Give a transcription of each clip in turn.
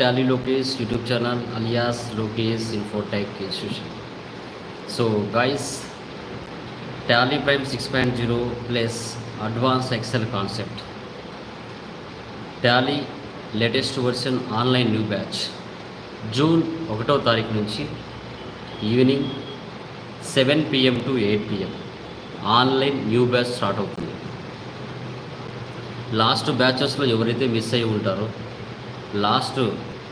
Tally Lokesh YouTube channel alias Lokesh infotech institution so guys Tally prime six point zero plus advance Excel concept Tally latest version online new batch June ఒకటో తారీఖు నుంచి evening seven PM to eight PM online new batch start అవుతుంది last బ్యాచెస్లో ఎవరైతే miss అయి ఉంటారో last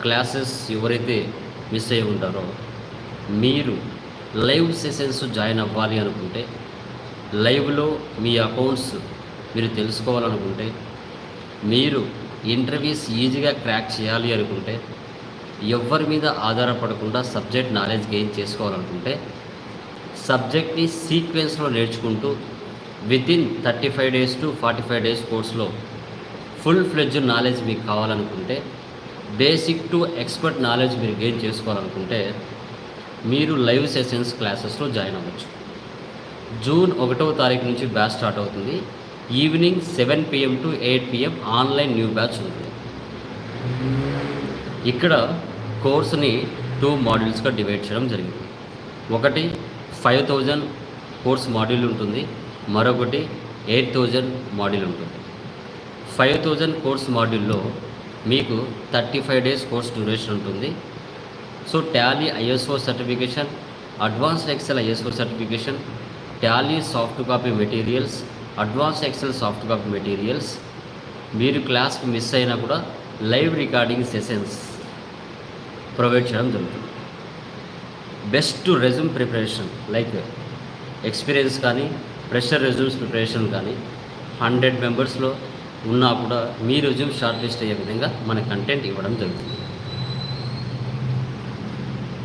classes ఎవరైతే miss అయ్యి ఉంటారో మీరు లైవ్ సెషన్స్ జాయిన్ అవ్వాలి అనుకుంటే లైవ్లో మీ అకౌంట్స్ మీరు తెలుసుకోవాలనుకుంటే మీరు ఇంటర్వ్యూస్ ఈజీగా క్రాక్ చేయాలి అనుకుంటే ఎవరి మీద ఆధారపడకుండా సబ్జెక్ట్ నాలెడ్జ్ గెయిన్ చేసుకోవాలనుకుంటే సబ్జెక్ట్ని సీక్వెన్స్లో నేర్చుకుంటూ within thirty five days to forty five days కోర్స్లో ఫుల్ ఫ్లెడ్జ్ నాలెడ్జ్ మీకు కావాలనుకుంటే బేసిక్ టు ఎక్స్పర్ట్ నాలెడ్జ్ మీరు గెయిన్ చేసుకోవాలనుకుంటే మీరు లైవ్ సెషన్స్ క్లాసెస్లో జాయిన్ అవ్వచ్చు. జూన్ ఒకటవ తారీఖు నుంచి బ్యాచ్ స్టార్ట్ అవుతుంది. Evening seven PM to eight PM online new batch ఉంది ఇక్కడ కోర్స్ని టూ మాడ్యూల్స్గా డివైడ్ చేయడం జరిగింది. ఒకటి ఫైవ్ థౌజండ్ కోర్స్ మాడ్యూల్ ఉంటుంది. మరొకటి ఎయిట్ థౌజండ్ మాడ్యూల్ ఉంటుంది. ఫైవ్ థౌజండ్ కోర్స్ మాడ్యూల్లో మీకు thirty five days course duration ఉంటుంది. So Tally ISO certification advanced Excel ISO certification Tally soft copy materials advance Excel soft copy materials మీరు క్లాస్కి miss అయినా కూడా లైవ్ రికార్డింగ్ సెషన్స్ ప్రొవైడ్ చేయడం జరుగుతుంది. Best resume preparation like experience కానీ fresher resumes preparation కానీ hundred మెంబర్స్లో ఉన్నా కూడా మీ రెజ్యూమ్ షార్ట్ లిస్ట్ అయ్యే విధంగా మన కంటెంట్ ఇవ్వడం జరుగుతుంది.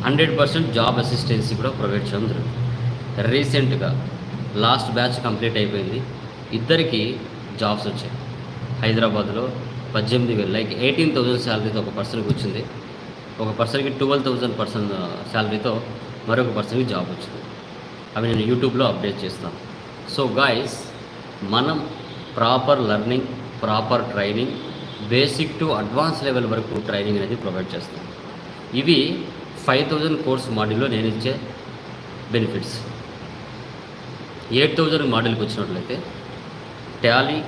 హండ్రెడ్ పర్సెంట్ జాబ్ అసిస్టెన్సీ కూడా ప్రొవైడ్ చేయడం జరుగుతుంది. రీసెంట్గా లాస్ట్ బ్యాచ్ కంప్లీట్ అయిపోయింది. ఇద్దరికి జాబ్స్ వచ్చాయి. హైదరాబాద్లో పద్దెనిమిది వేలు లైక్ ఎయిటీన్ థౌజండ్ శాలరీతో ఒక పర్సన్కి వచ్చింది. ఒక పర్సన్కి ట్వెల్వ్ థౌజండ్ పర్సన్ శాలరీతో మరొక పర్సన్కి జాబ్ వచ్చింది. అవి నేను యూట్యూబ్లో అప్డేట్ చేస్తాను. సో గాయస్ మనం proper learning proper training basic to advance level వరకు ట్రైనింగ్ అనేది ప్రొవైడ్ చేస్తాను ఇవి ఫైవ్ థౌజండ్ కోర్స్ మాడ్యూల్లో నేను ఇచ్చే బెనిఫిట్స్. ఎయిట్ థౌజండ్ మాడ్యూల్కి వచ్చినట్లయితే Tally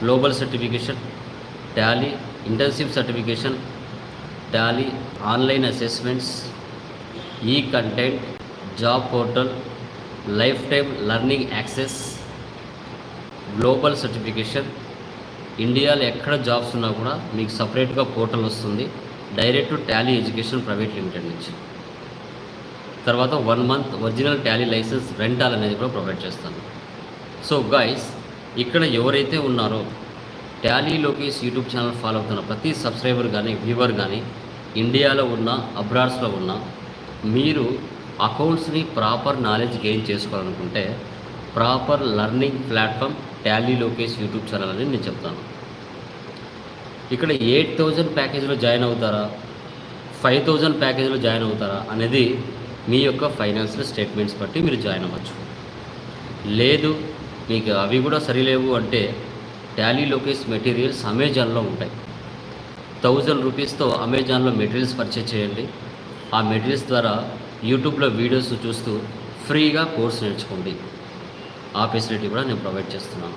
global certification Tally internship certification Tally online assessments e content job portal life time learning access global certification ఇండియాలో ఎక్కడ జాబ్స్ ఉన్నా కూడా మీకు సపరేట్గా పోర్టల్ వస్తుంది. Direct Tally education private limited నుంచి. తర్వాత one month original Tally licence rental అనేది కూడా ప్రొవైడ్ చేస్తాను. సో గాయస్ ఇక్కడ ఎవరైతే ఉన్నారో Tally Lokesh YouTube channel follow అవుతున్న ప్రతి సబ్స్క్రైబర్ కానీ వ్యూవర్ కానీ ఇండియాలో ఉన్న అబ్రాడ్స్లో ఉన్న మీరు అకౌంట్స్ని ప్రాపర్ నాలెడ్జ్ గెయిన్ చేసుకోవాలనుకుంటే proper learning platform Tally Lokesh YouTube channel అని నేను చెప్తాను. ఇక్కడ ఎయిట్ థౌజండ్ ప్యాకేజ్లో జాయిన్ అవుతారా? ఫైవ్ థౌజండ్ ప్యాకేజ్లో జాయిన్ అవుతారా? అనేది మీ యొక్క ఫైనాన్షియల్ స్టేట్మెంట్స్ బట్టి మీరు జాయిన్ అవ్వచ్చు. లేదు మీకు అవి కూడా సరిలేవు అంటే టాలీ లోకేష్ మెటీరియల్స్ అమెజాన్లో ఉంటాయి. థౌజండ్ రూపీస్తో అమెజాన్లో మెటీరియల్స్ పర్చేజ్ చేయండి. ఆ మెటీరియల్స్ ద్వారా యూట్యూబ్లో వీడియోస్ చూస్తూ ఫ్రీగా కోర్స్ నేర్చుకోండి. ఆ ఫెసిలిటీ కూడా నేను ప్రొవైడ్ చేస్తున్నాను.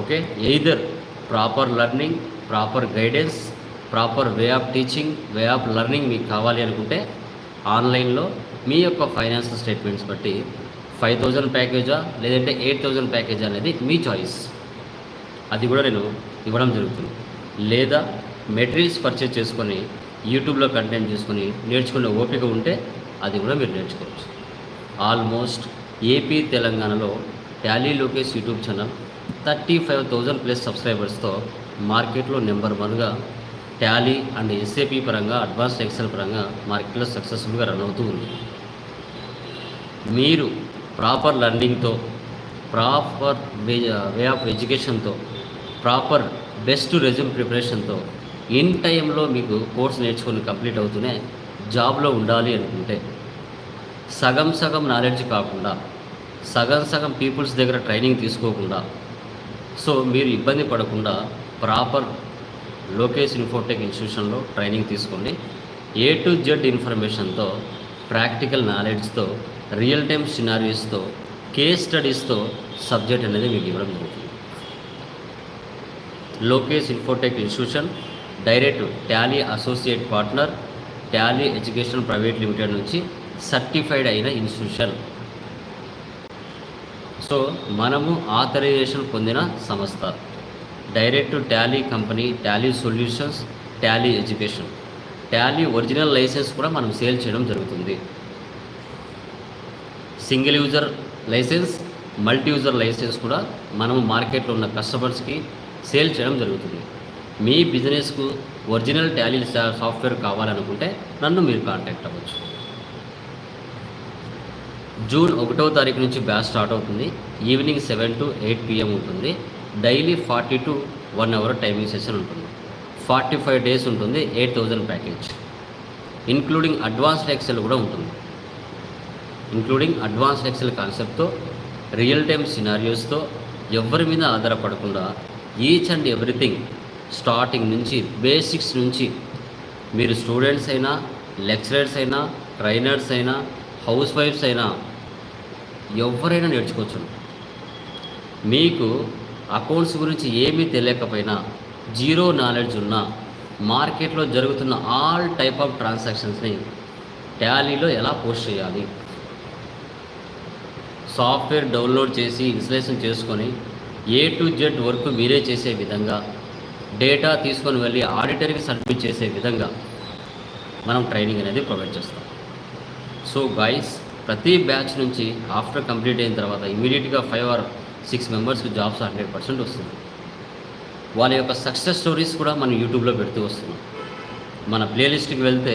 Okay? Either proper learning proper guidance proper way of teaching way of learning మీకు కావాలి అనుకుంటే ఆన్లైన్లో మీ యొక్క ఫైనాన్షియల్ స్టేట్మెంట్స్ బట్టి ఫైవ్ థౌజండ్ ప్యాకేజా? లేదంటే ఎయిట్ థౌజండ్ ప్యాకేజా అనేది మీ చాయిస్. అది కూడా నేను ఇవ్వడం జరుగుతుంది. లేదా మెటీరియల్స్ పర్చేజ్ చేసుకొని యూట్యూబ్లో కంటెంట్ చేసుకొని నేర్చుకునే ఓపిక ఉంటే అది కూడా మీరు నేర్చుకోవచ్చు. ఆల్మోస్ట్ ఏపీ తెలంగాణలో Tally Lokesh YouTube channel thirty five thousand plus సబ్స్క్రైబర్స్తో మార్కెట్లో నెంబర్ వన్గా టాలీ అండ్ ఎస్ఏపీ పరంగా అడ్వాన్స్డ్ ఎక్సెల్ పరంగా మార్కెట్లో సక్సెస్ఫుల్గా రన్ అవుతూ ఉంది. మీరు ప్రాపర్ లర్నింగ్తో ప్రాపర్ వే వే ఆఫ్ ఎడ్యుకేషన్తో ప్రాపర్ బెస్ట్ రెజ్యూమ్ ప్రిపరేషన్తో ఇన్ టైంలో మీకు కోర్స్ నేర్చుకొని కంప్లీట్ అవుతూనే జాబ్లో ఉండాలి అనుకుంటే సగం సగం నాలెడ్జ్ కాకుండా సగం సగం పీపుల్స్ దగ్గర ట్రైనింగ్ తీసుకోకుండా సో మీరు ఇబ్బంది పడకుండా ప్రాపర్ లోకేష్ ఇన్ఫోటెక్ ఇన్స్టిట్యూషన్లో ట్రైనింగ్ తీసుకోండి. ఏ టు జెడ్ ఇన్ఫర్మేషన్తో ప్రాక్టికల్ నాలెడ్జ్తో రియల్ టైమ్ సినారియోస్తో కేస్ స్టడీస్తో సబ్జెక్ట్ అనేది మీకు ఇవ్వడం జరుగుతుంది. Lokesh infotech institution direct Tally associate partner Tally education private limited నుంచి సర్టిఫైడ్ అయిన ఇన్స్టిట్యూషన్. సో మనము ఆథరైజేషన్ పొందిన సంస్థ. Direct Tally company Tally solutions Tally education. Tally original licence కూడా మనం సేల్ చేయడం జరుగుతుంది. Single user licence multi user licence కూడా మనం మార్కెట్లో ఉన్న కస్టమర్స్కి సేల్ చేయడం జరుగుతుంది. మీ బిజినెస్కు ఒరిజినల్ టాలీ సాఫ్ట్వేర్ కావాలనుకుంటే నన్ను మీరు కాంటాక్ట్ అవ్వచ్చు. జూన్ ఒకటో తారీఖు నుంచి బ్యాచ్ స్టార్ట్ అవుతుంది. Evening seven to eight PM ఉంటుంది. Daily forty to one hour timing session ఉంటుంది. ఫార్టీ ఫైవ్ డేస్ ఉంటుంది eight thousand package. Including advanced Excel కూడా ఉంటుంది. ఇంక్లూడింగ్ అడ్వాన్స్డ్ ఎక్సెల్ కాన్సెప్ట్తో రియల్ టైమ్ సినారియోస్తో ఎవరి మీద ఆధారపడకుండా ఈచ్ అండ్ ఎవ్రీథింగ్ స్టార్టింగ్ నుంచి బేసిక్స్ నుంచి మీరు స్టూడెంట్స్ అయినా లెక్చరర్స్ అయినా ట్రైనర్స్ అయినా హౌస్ వైఫ్స్ అయినా ఎవరైనా నేర్చుకోవచ్చు. మీకు అకౌంట్స్ గురించి ఏమీ తెలియకపోయినా జీరో నాలెడ్జ్ ఉన్న మార్కెట్లో జరుగుతున్న ఆల్ టైప్ ఆఫ్ ట్రాన్సాక్షన్స్ని ట్యాలీలో ఎలా పోస్ట్ చేయాలి? సాఫ్ట్వేర్ డౌన్లోడ్ చేసి ఇన్స్టలేషన్ చేసుకొని ఏ టు జెడ్ వర్క్ మీరే చేసే విధంగా డేటా తీసుకొని వెళ్ళి ఆడిటర్కి సబ్మిట్ చేసే విధంగా మనం ట్రైనింగ్ అనేది ప్రొవైడ్ చేస్తాం. సో గైస్ ప్రతి బ్యాచ్ నుంచి ఆఫ్టర్ కంప్లీట్ అయిన తర్వాత ఇమీడియట్గా ఫైవ్ ఆర్ సిక్స్ మెంబర్స్కి జాబ్స్ హండ్రెడ్ పర్సెంట్ వస్తుంది. వాళ్ళ యొక్క సక్సెస్ స్టోరీస్ కూడా మనం యూట్యూబ్లో పెడుతూ వస్తున్నాం. మన ప్లేలిస్ట్కి వెళ్తే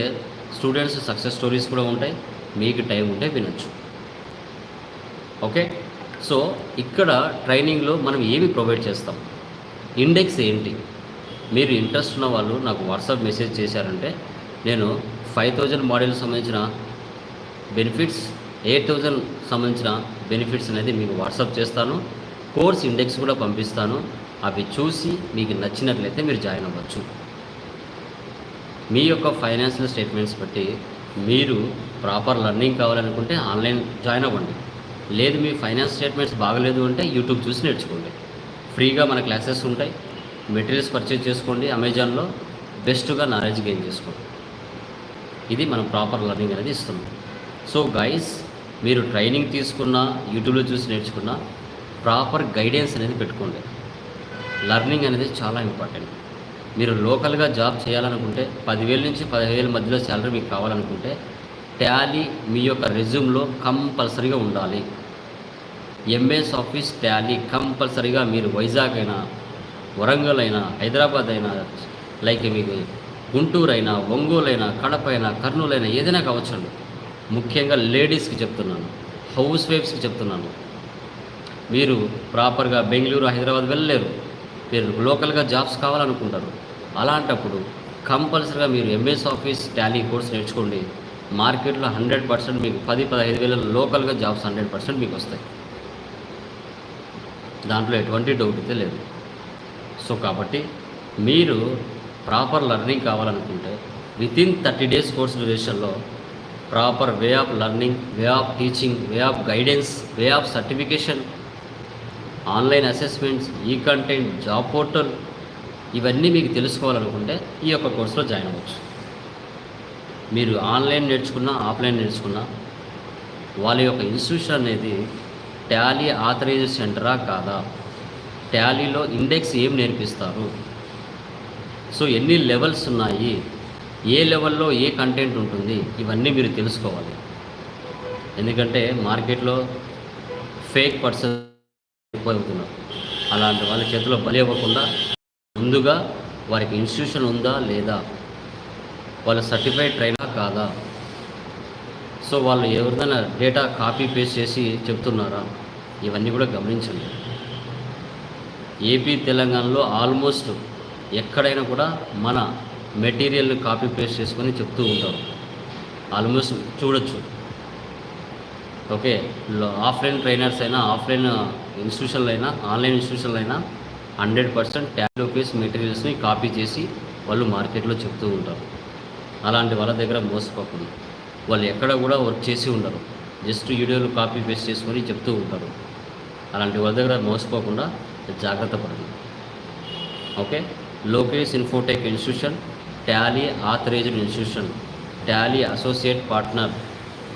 స్టూడెంట్స్ సక్సెస్ స్టోరీస్ కూడా ఉంటాయి మీకు టైం ఉంటే వినొచ్చు. ఓకే సో ఇక్కడ ట్రైనింగ్లో మనం ఏమి ప్రొవైడ్ చేస్తాం? ఇండెక్స్ ఏంటి? మీరు ఇంట్రెస్ట్ ఉన్న వాళ్ళు నాకు వాట్సాప్ మెసేజ్ చేశారంటే నేను ఫైవ్ థౌజండ్ మోడల్ సంబంధించిన బెనిఫిట్స్ ఎయిట్ థౌజండ్ సంబంధించిన బెనిఫిట్స్ అనేది మీకు వాట్సాప్ చేస్తాను. కోర్స్ ఇండెక్స్ కూడా పంపిస్తాను. అవి చూసి మీకు నచ్చినట్లయితే మీరు జాయిన్ అవ్వచ్చు. మీ యొక్క ఫైనాన్షియల్ స్టేట్మెంట్స్ బట్టి మీరు ప్రాపర్ లర్నింగ్ కావాలనుకుంటే ఆన్లైన్ జాయిన్ అవ్వండి. లేదు మీ ఫైనాన్స్ స్టేట్మెంట్స్ బాగలేదు అంటే యూట్యూబ్ చూసి నేర్చుకోండి. ఫ్రీగా మన క్లాసెస్ ఉంటాయి. మెటీరియల్స్ పర్చేజ్ చేసుకోండి అమెజాన్లో. బెస్ట్గా నాలెడ్జ్ గెయిన్ చేసుకోండి. ఇది మనం ప్రాపర్ లర్నింగ్ అనేది ఇస్తున్నాం. సో గైస్ మీరు ట్రైనింగ్ తీసుకున్నా యూట్యూబ్లో చూసి నేర్చుకున్నా ప్రాపర్ గైడెన్స్ అనేది పెట్టుకోండి. లర్నింగ్ అనేది చాలా ఇంపార్టెంట్ మీరు లోకల్గా జాబ్ చేయాలనుకుంటే పదివేల నుంచి పదివేల మధ్యలో శాలరీ మీకు కావాలనుకుంటే ట్యాలీ మీ యొక్క రెజ్యూమ్లో కంపల్సరీగా ఉండాలి. ఎంఎస్ ఆఫీస్ ట్యాలీ కంపల్సరీగా మీరు వైజాగ్ అయినా వరంగల్ అయినా హైదరాబాద్ అయినా లైక్ మీకు గుంటూరు అయినా ఒంగోలు అయినా కడప అయినా కర్నూలు అయినా ఏదైనా కావచ్చండి ముఖ్యంగా లేడీస్కి చెప్తున్నాను హౌస్ వైఫ్స్కి చెప్తున్నాను. మీరు ప్రాపర్గా బెంగళూరు హైదరాబాద్ వెళ్ళలేరు. మీరు లోకల్గా జాబ్స్ కావాలనుకుంటారు. అలాంటప్పుడు కంపల్సరీగా మీరు ఎంఎస్ ఆఫీస్ టాలీ కోర్స్ నేర్చుకోండి. మార్కెట్లో హండ్రెడ్ పర్సెంట్ మీకు పది పదహైదు వేల లోకల్గా జాబ్స్ హండ్రెడ్ పర్సెంట్ మీకు వస్తాయి. దాంట్లో ఎటువంటి డౌట్ అయితే లేదు. సో కాబట్టి మీరు ప్రాపర్ లర్నింగ్ కావాలనుకుంటే within thirty days course డ్యూరేషన్లో proper way of learning way of teaching way of guidance way of certification online assessments e content job portal ఇవన్నీ మీకు తెలుసుకోవాలనుకుంటే ఈ యొక్క కోర్సులో జాయిన్ అవ్వచ్చు. మీరు ఆన్లైన్ నేర్చుకున్నా ఆఫ్లైన్ నేర్చుకున్నా వాళ్ళ యొక్క ఇన్స్టిట్యూషన్ అనేది టాలీ ఆథరైజ్ సెంటరా కాదా? టాలీలో ఇండెక్స్ ఏం నేర్పిస్తారు? సో ఎన్ని లెవెల్స్ ఉన్నాయి? ఏ లెవెల్లో ఏ కంటెంట్ ఉంటుంది ఇవన్నీ మీరు తెలుసుకోవాలి. ఎందుకంటే మార్కెట్లో ఫేక్ పర్సన్ అవుతున్నారు అలాంటి వాళ్ళ చేతిలో బలి అవ్వకుండా ముందుగా వారికి ఇన్స్టిట్యూషన్ ఉందా లేదా వాళ్ళ సర్టిఫైడ్ ట్రైనా కాదా? సో వాళ్ళు ఎవరిదైనా డేటా కాపీ పేస్ట్ చేసి చెప్తున్నారా? ఇవన్నీ కూడా గమనించండి. ఏపీ తెలంగాణలో ఆల్మోస్ట్ ఎక్కడైనా కూడా మన మెటీరియల్ని కాపీ పేస్ట్ చేసుకొని చెప్తూ ఉంటారు. ఆల్మోస్ట్ చూడొచ్చు. ఓకే ఆఫ్లైన్ ట్రైనర్స్ అయినా ఆఫ్లైన్ ఇన్స్టిట్యూషన్లు అయినా ఆన్లైన్ ఇన్స్టిట్యూషన్లు అయినా హండ్రెడ్ పర్సెంట్ ట్యాలోపేస్ మెటీరియల్స్ని కాపీ చేసి వాళ్ళు మార్కెట్లో చెప్తూ ఉంటారు. అలాంటి వాళ్ళ దగ్గర మోసపోకుండా. వాళ్ళు ఎక్కడ కూడా వర్క్ చేసి ఉండరు. జస్ట్ వీడియోలు కాపీ పేస్ట్ చేసుకొని చెప్తూ ఉంటారు. అలాంటి వాళ్ళ దగ్గర మోసపోకుండా జాగ్రత్త పడండి. Okay Lokesh Infotech institution Tally authorised institution Tally associate partner.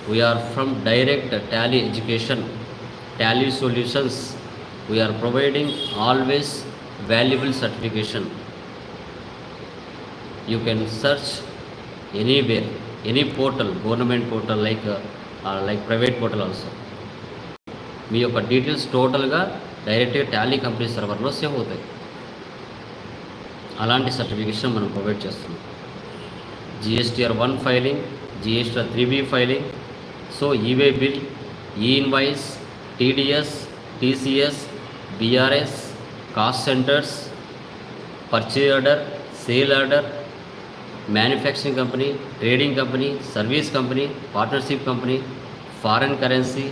We are from direct Tally education Tally solutions. We are providing always valuable certification you can search anywhere any portal government portal like like private portal also మీ యొక్క details టోటల్గా డైరెక్ట్గా Tally company సర్వర్లో save అవుతాయి. అలాంటి certification మనం provide చేస్తున్నాం. GSTR one filing GSTR three B filing. So e way bill e invoice TDS TCS BRS cost centres purchase order sale order manufacturing company trading company service company partnership company foreign currency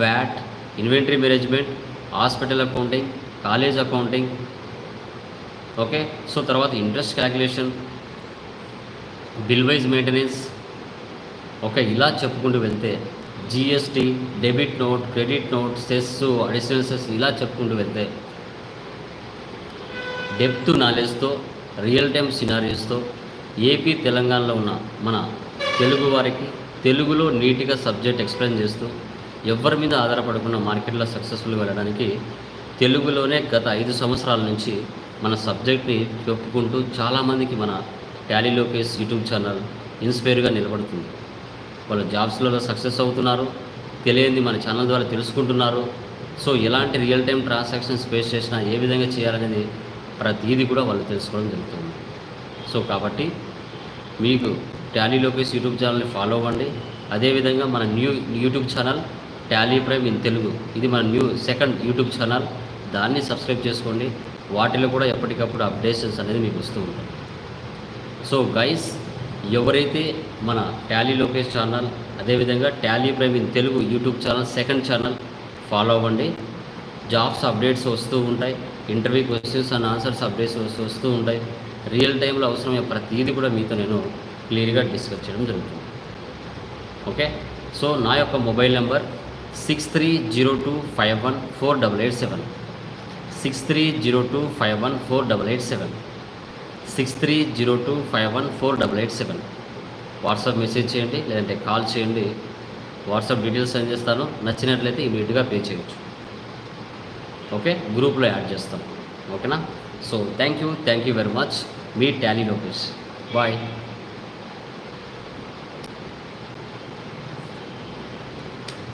VAT inventory management hospital accounting college accounting okay? So తర్వాత interest calculation bill wise maintenance. Okay ఇలా చెప్పుకుంటూ వెళ్తే GST debit note credit note cess additional cess ఇలా చెప్పుకుంటూ వెళ్తే depth నాలెడ్జ్తో real time సినారీస్తో AP తెలంగాణలో ఉన్న మన తెలుగు వారికి తెలుగులో నీట్గా సబ్జెక్ట్ ఎక్స్ప్లెయిన్ చేస్తూ ఎవరి మీద ఆధారపడకుండా మార్కెట్లో సక్సెస్ఫుల్ వెళ్ళడానికి తెలుగులోనే గత ఐదు సంవత్సరాల నుంచి మన సబ్జెక్ట్ని చెప్పుకుంటూ చాలామందికి మన ట్యాలీ లోకేష్ యూట్యూబ్ ఛానల్ ఇన్స్పైర్గా నిలబడుతుంది. వాళ్ళు జాబ్స్లలో సక్సెస్ అవుతున్నారు తెలియంది మన ఛానల్ ద్వారా తెలుసుకుంటున్నారు. సో ఎలాంటి రియల్ టైం ట్రాన్సాక్షన్స్ ఫేస్ చేసినా ఏ విధంగా చేయాలనేది ప్రతిదీ కూడా వాళ్ళు తెలుసుకోవడం జరుగుతుంది. సో కాబట్టి మీకు ట్యాలీ లోకేష్ యూట్యూబ్ ఛానల్ని ఫాలో అవ్వండి. అదేవిధంగా మన new YouTube channel Tally Prime in Telugu ఇది మన న్యూ సెకండ్ యూట్యూబ్ ఛానల్. దాన్ని సబ్స్క్రైబ్ చేసుకోండి. వాటిలో కూడా ఎప్పటికప్పుడు అప్డేషన్స్ అనేది మీకు వస్తూ ఉంటాయి. సో గైస్ ఎవరైతే మన ట్యాలీ లోకేష్ ఛానల్ అదేవిధంగా Tally Prime in Telugu YouTube channel second channel follow అవ్వండి. జాబ్స్ అప్డేట్స్ వస్తూ ఉంటాయి. Interview questions and answers updates వస్తూ వస్తూ ఉంటాయి. రియల్ టైంలో అవసరమయ్యే ప్రతిదీ కూడా మీతో నేను క్లియర్గా డిస్కస్ చేయడం జరుగుతుంది. ఓకే సో నా యొక్క mobile number six three zero two five one four double eight seven six three zero two five one four double eight seven. Six three zero two five one four double eight seven. WhatsApp message చేయండి లేదంటే call చేయండి. WhatsApp details send చేస్తాను. నచ్చినట్లయితే ఇమీడియట్గా pay చేయొచ్చు. Okay? గ్రూప్లో add చేస్తాం. ఓకేనా? So thank you. Thank you very much. Me Tally Lokesh. Bye.